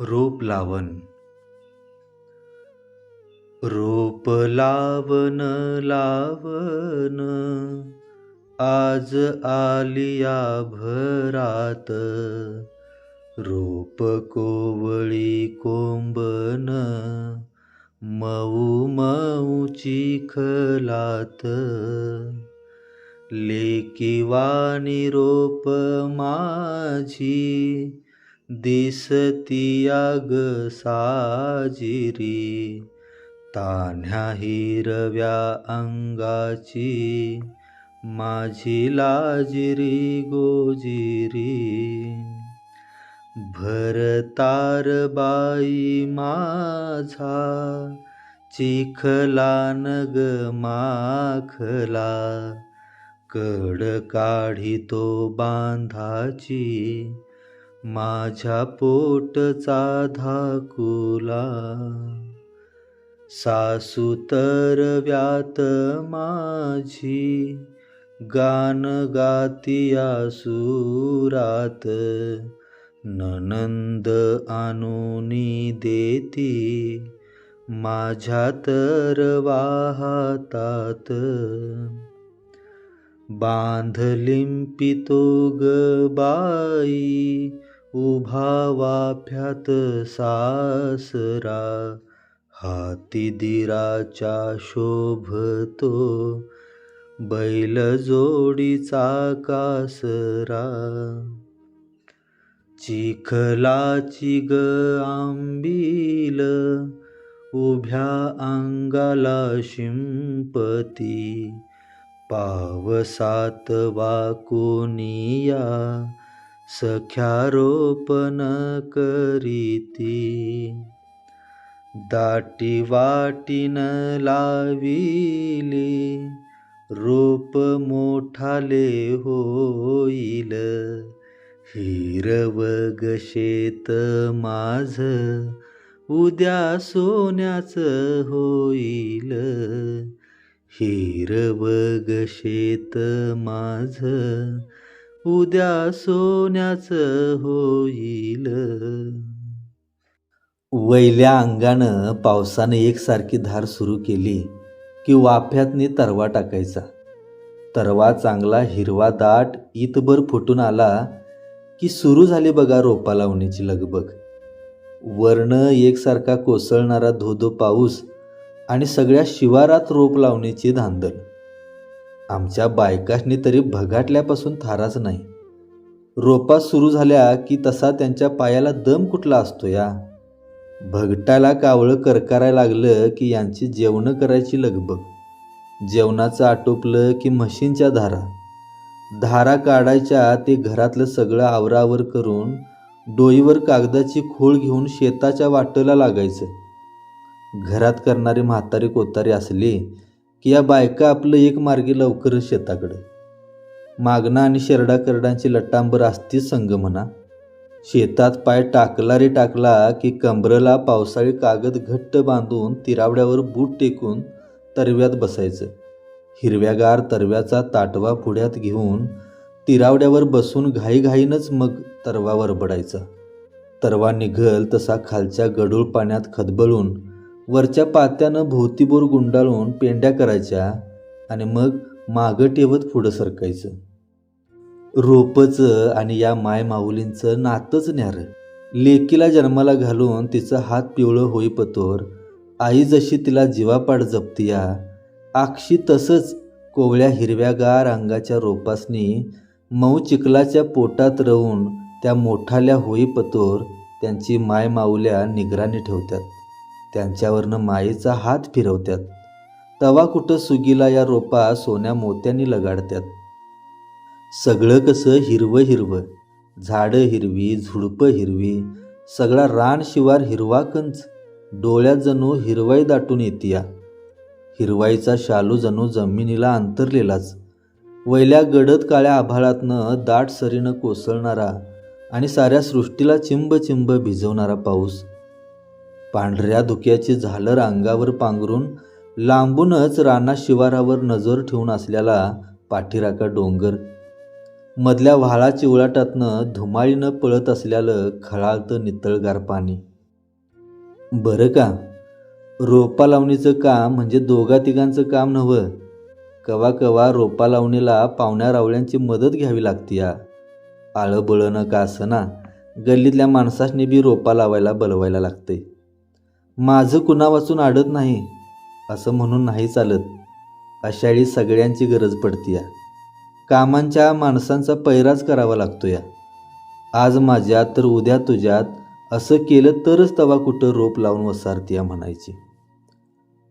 रोप लावन. रोप लावन लावण आज आलिया भरात रोप कोवळी कोंबन. मऊ मऊ चिखलात लेकिवानी रोप माझी. दिसतिया ग साजिरी तान्ह्या हिरव्या अंगाची माझी लाजिरी गोजिरी. भरतार बाई माझा चिखलान नग माखला कड काढितो बांधाची माझ्या पोटचा धाकुला. सासू तर व्यात माझी गान गातिया सुरात ननंद आणूनी देती माझ्या तर वाहतात. बांध लिंपितो ग बाई उभा वाफ्यात सासरा हाती दिराच्या शोभतो बैल जोडीचा कासरा. चिखलाची ग आंबील उभ्या अंगाला शिंपती पावसात वाकुनिया सख्या सख्यारोपण करीती. दाटी वाटीन लाविली रोप मोठाले होईल. हिरवग शेत माझ उद्या सोन्याचं होईल. हिरवग शेत माझ उद्या सोन्याचं होईल. वैल्या अंगानं पावसानं एकसारखी धार सुरू केली की वाफ्यातनी तरवा टाकायचा. तरवा चांगला हिरवा दाट इतभर फुटून आला की सुरू झाली बघा रोपा लावण्याची लगबग. वर्ण एकसारखा कोसळणारा धोधो पाऊस आणि सगळ्या शिवारात रोप लावण्याची धांदल. आमच्या बायकाशनी तरी भगाटल्यापासून थाराच नाही. रोपा सुरू झाल्या की तसा त्यांच्या पायाला दम कुठला असतो या? भगटाला कावळं करकारायला लागलं की यांची जेवणं करायची लगबग. जेवणाचं आटोपलं की म्हशींच्या धारा. धारा काढायच्या ते घरातलं सगळं आवरावर करून डोईवर कागदाची खोळ घेऊन शेताच्या वाटेला लागायचं. घरात करणारी म्हातारी कोतारी असली की या बायका आपलं एक मार्गी लवकरच शेताकडं. मागणं आणि शेरडा करडांची लट्टांबर असतीच संघ म्हणा. शेतात पाय टाकला रे टाकला की कंबरला पावसाळी कागद घट्ट बांधून तिरावड्यावर बूट टेकून तरव्यात बसायचं. हिरव्यागार तरव्याचा ताटवा पुढ्यात घेऊन तिरावड्यावर बसून घाईघाईनंच मग तरवावर बडायचा तरवा निघल तसा खालच्या गडूळ पाण्यात खदबळून वरच्या पात्यानं भोवतीभोर गुंडाळून पेंड्या करायच्या आणि मग मागं ठेवत पुढं सरकायचं. रोपचं आणि या माय माऊलींचं नातंच न्यार. लेकीला जन्माला घालून तिचं हात पिवळं होईपतोर आई जशी तिला जीवापाड जपतिया आक्षी तसंच कोवळ्या हिरव्यागार अंगाच्या रोपासनी मऊ चिखलाच्या पोटात राहून त्या मोठाल्या होईपतोर त्यांची मायमाऊल्या निगराणी ठेवतात त्यांच्यावरनं मायेचा हात फिरवतात तवा कुठं सुगीला या रोपा सोन्या मोत्यांनी लगाडतात सगळं कसं हिरवं हिरवं झाडं हिरवी झुडपं हिरवी सगळा रान शिवार हिरवा कंच डोळ्यात जणू हिरवाई दाटून येतीया. हिरवाईचा शालू जणू जमिनीला अंतरलेलाच. वैल्या गडद काळ्या आभाळातनं दाट सरीनं कोसळणारा आणि साऱ्या सृष्टीला चिंब चिंब भिजवणारा पाऊस. पांढऱ्या धुक्याची झालर अंगावर पांघरून लांबूनच राना शिवारावर नजर ठेवून असलेला पाठीराका डोंगर. मधल्या व्हाळा चिवळाटातनं धुमाळीनं पळत असलेलं खळाळतं नितळगार पाणी. बरं का? रोपा लावणीचं काम म्हणजे दोघा तिघांचं काम नव्हं. कवा कवा रोपा लावणीला पाहुण्या रावळ्यांची मदत घ्यावी लागते या. आळंबळणं का असं ना? गल्लीतल्या माणसासनी बी रोपा लावायला बलवायला लागते माझं कुणा वाचून आडत नाही असं म्हणून नाही चालत. अशावेळी सगळ्यांची गरज पडते या कामांच्या माणसांचा पैराच करावा लागतो या आज माझ्यात तर उद्या तुझ्यात असं केलं तरच तवा कुठं रोप लावून वसारती या म्हणायची.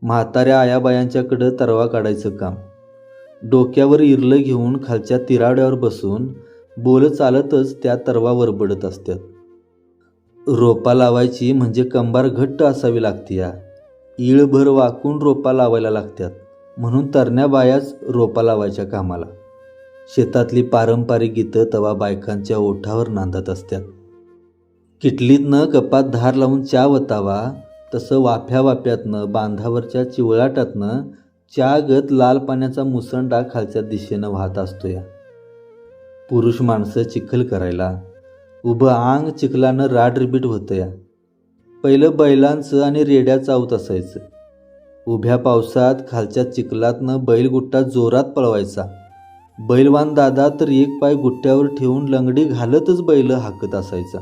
म्हाताऱ्या आयाबायांच्याकडं तरवा काढायचं काम. डोक्यावर इरलं घेऊन खालच्या तिराड्यावर बसून बोल चालतच त्या तरवा वरबडत असतात रोपा लावायची म्हणजे कंबार घट्ट असावी लागते या इळभर वाकून रोपा लावायला लागतात म्हणून तरण्या बायाच रोपा लावायच्या कामाला. शेतातली पारंपरिक गीतं तवा बायकांच्या ओठावर नांदत असतात किटलीतनं कपात धार लावून चा वतावा तसं वाफ्या वाफ्यातनं बांधावरच्या चिवळाटातनं चागत लाल पाण्याचा मुसंडा खालच्या दिशेनं वाहत असतो या पुरुष माणसं चिखल करायला उभं आंग चिखलानं राडरिबीट होतं या पहिलं बैलांचं आणि रेड्या चावत असायचं. उभ्या पावसात खालच्या चिखलातनं बैलगुट्टा जोरात पळवायचा. बैलवान दादा तर एक पाय गुट्ट्यावर ठेवून लंगडी घालतच बैल हाकत असायचा.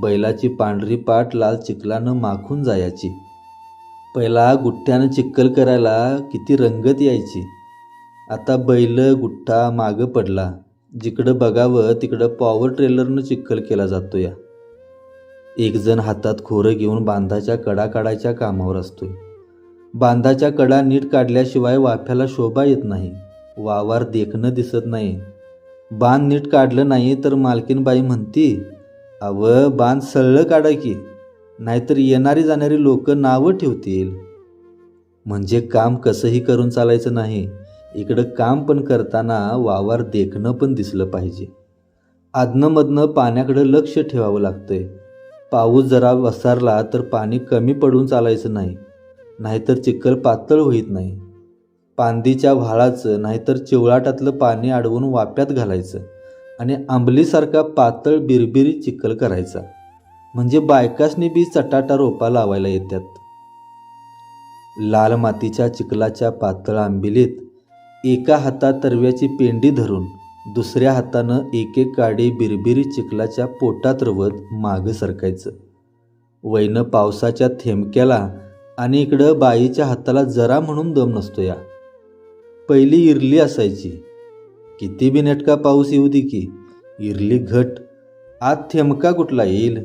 बैलाची पांढरी पाट लाल चिखलानं माखून जायची. पहिला गुट्ट्यानं चिक्कल करायला किती रंगत यायची. आता बैल गुट्टा मागं पडला. जिकडं बघावं तिकडं पॉवर ट्रेलरनं चिखल केला जातो या एक जण हातात खोरं घेऊन बांधाच्या कडा काढायच्या कामावर असतोय. बांधाच्या कडा नीट काढल्याशिवाय वाफ्याला शोभा येत नाही. वावर देखणं दिसत नाही. बांध नीट काढलं नाही तर मालकीनबाई म्हणती अव बांध सळलं काढा की नाहीतर येणारी जाणारी लोक नावं ठेवतील. म्हणजे काम कसंही करून चालायचं नाही. इकडं काम पण करताना वावर देखणं पण दिसलं पाहिजे. आदनंमधनं पाण्याकडं लक्ष ठेवावं लागतंय. पाऊस जरा वसारला तर पाणी कमी पडून चालायचं नाही नाहीतर चिखल पातळ होईत नाही. पांदीच्या व्हाळाचं नाहीतर चिवळाटातलं पाणी अडवून वाप्यात घालायचं आणि आंबलीसारखा पातळ बिरबिरी चिखल करायचा. म्हणजे बायकासनी बी चटाटा रोपा लावायला येतात लाल मातीच्या चिखलाच्या पातळ आंबिलीत एका हातात तरव्याची पेंडी धरून दुसऱ्या हातानं एक एक काडी बिरबिरी चिखलाच्या पोटात रवत मागं सरकायचं. वैनं पावसाच्या थेंबक्याला आणि इकडं बाईच्या हाताला जरा म्हणून दम नसतो या. पहिली इरली असायची. किती बी नेटका पाऊस येऊ दे की इरली घट. आत थेमका कुठला येईल?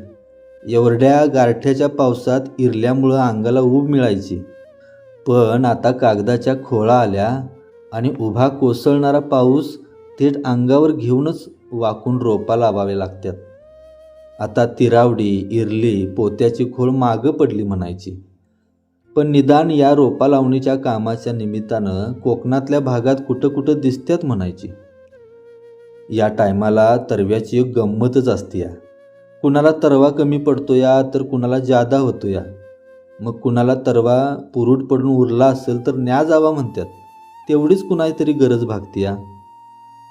एवढ्या गारठ्याच्या पावसात इरल्यामुळं अंगाला ऊब मिळायची. पण आता कागदाच्या खोळा आल्या आणि उभा कोसळणारा पाऊस थेट अंगावर घेऊनच वाकून रोपा लावावे लागतात. आता तिरावडी इरली पोत्याची खोळ मागं पडली म्हणायची. पण निदान या रोपा लावणीच्या कामाच्या निमित्तानं कोकणातल्या भागात कुठं कुठं दिसत्यात म्हणायची. या टायमाला तरव्याची एक गंमतच असते या कुणाला तरवा कमी पडतो या तर कुणाला जादा होतो या मग कुणाला तरवा पुरुट पडून उरला असेल तर न्या जावा म्हणतात तेवढीच कुणाची तरी गरज भागते या.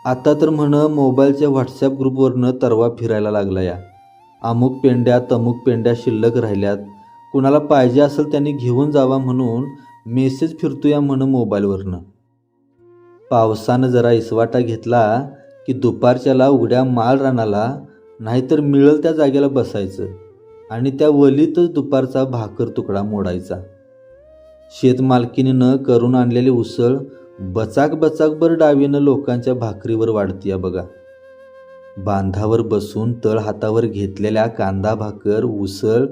आता तर म्हण मोबाईलच्या व्हॉट्सॲप ग्रुपवरनं तरवा फिरायला लागला या अमुक पेंड्या तमुक पेंड्या शिल्लक राहिल्यात. कुणाला पाहिजे असेल त्यांनी घेऊन जावा म्हणून मेसेज फिरतो या म्हण मोबाईलवरनं. पावसानं जरा इसवाटा घेतला की दुपारच्याला उघड्या माळ रानाला नाहीतर मिळल त्या जागेला बसायचं आणि त्या वलीतच दुपारचा भाकर तुकडा मोडायचा. शेतमालकीनं करून आणलेली उसळ बचाक बचाकभर डावीनं लोकांच्या भाकरीवर वाढतीया बघा. बांधावर बसून तळ हातावर घेतलेल्या कांदा भाकर उसळ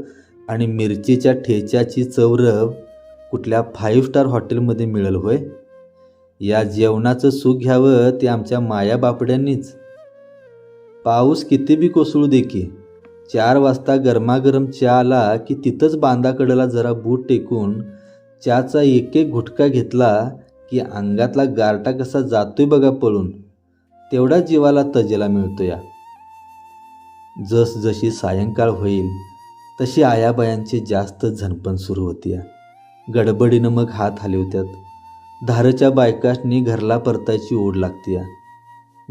आणि मिरचीच्या ठेच्याची चवरव कुठल्या फाईव्ह स्टार हॉटेलमध्ये मिळेल होय? या जेवणाचं सुख घ्यावं ते आमच्या माया बापड्यांनीच. पाऊस किती बी कोसळू दे की चार वाजता गरमागरम चहा आला की तिथंच बांधाकडला जरा बूट टेकून चहाचा एक एक घुटका घेतला की अंगातला गारटा कसा जातोय बघा पळून. तेवढा जीवाला तजेला मिळतो या. जस जशी सायंकाळ होईल तशी आयाबायांची जास्त झणपण सुरू होती या. गडबडीनं मग हात हलवत्यात. धारच्या बायकाशनी घरला परतायची ओढ लागते या.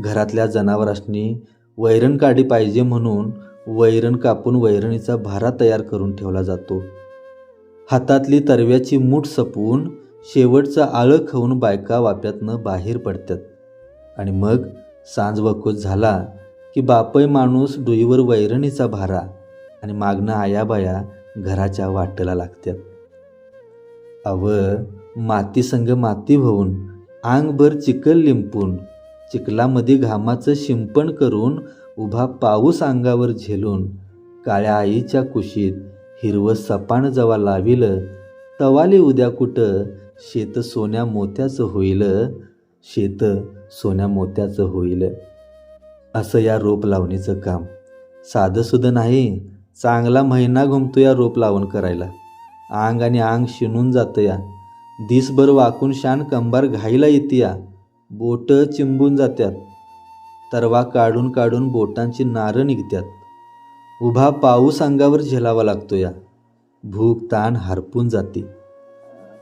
घरातल्या जनावरांनी वैरण काढी पाहिजे म्हणून वैरण कापून वैरणीचा भारा तयार करून ठेवला जातो. हातातली तरव्याची मूठ सपवून शेवटचं आळं खाऊन बायका वाप्यातनं बाहेर पडतात. आणि मग सांज वकूत झाला की बापय माणूस डुईवर वैरणीचा भारा आणि मागणं आयाबाया घराच्या वाटेला लागतात अव माती संग माती होऊन आंगभर चिखल लिंपून चिखलामध्ये घामाचं शिंपण करून उभा पाऊस अंगावर झेलून काळ्या आईच्या कुशीत हिरवं सपान जवा लाविलं तवाले उद्या कुठं शेत सोन्या मोत्याचं होईल शेत सोन्या मोत्याचं होईल. असं या रोप लावणीचं काम. साधंसुधं नाही चांगला महिना घुमतो या रोप लावण करायला. आंग आणि आंग शिणून जातं या. दिसभर वाकून शान कंबार घाईला येते या. बोटं चिंबून जात्यात. तरवा काढून काढून बोटांची नारं निघत्यात. उभा पाऊस अंगावर झेलावा लागतो या. भूक ताण हरपून जाते.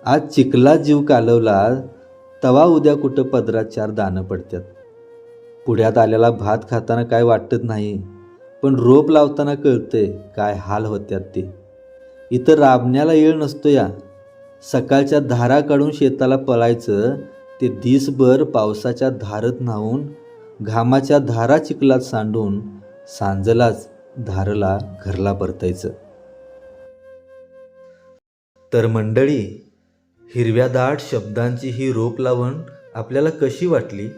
आज चिखला जीव कालवला तवा उद्या कुठं पदरात चार दाणं पडतात पुढ्यात आलेला भात खाताना काय वाटत नाही पण रोप लावताना कळतंय काय हाल होत्यात ते. इथं राबण्याला येळ नसतो या. सकाळच्या धारा काढून शेताला पळायचं ते दिसभर पावसाच्या धारत न्हावून घामाच्या धारा चिखलात सांडून सांजलाच धारला घरला परतायचं. तर मंडळी हिरव्या दाट शब्दांची ही रोप लावण आपल्याला कशी वाटली?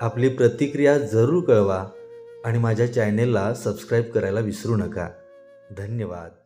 आपली प्रतिक्रिया जरूर कळवा आणि माझ्या चॅनेलला सबस्क्राईब करायला विसरू नका. धन्यवाद.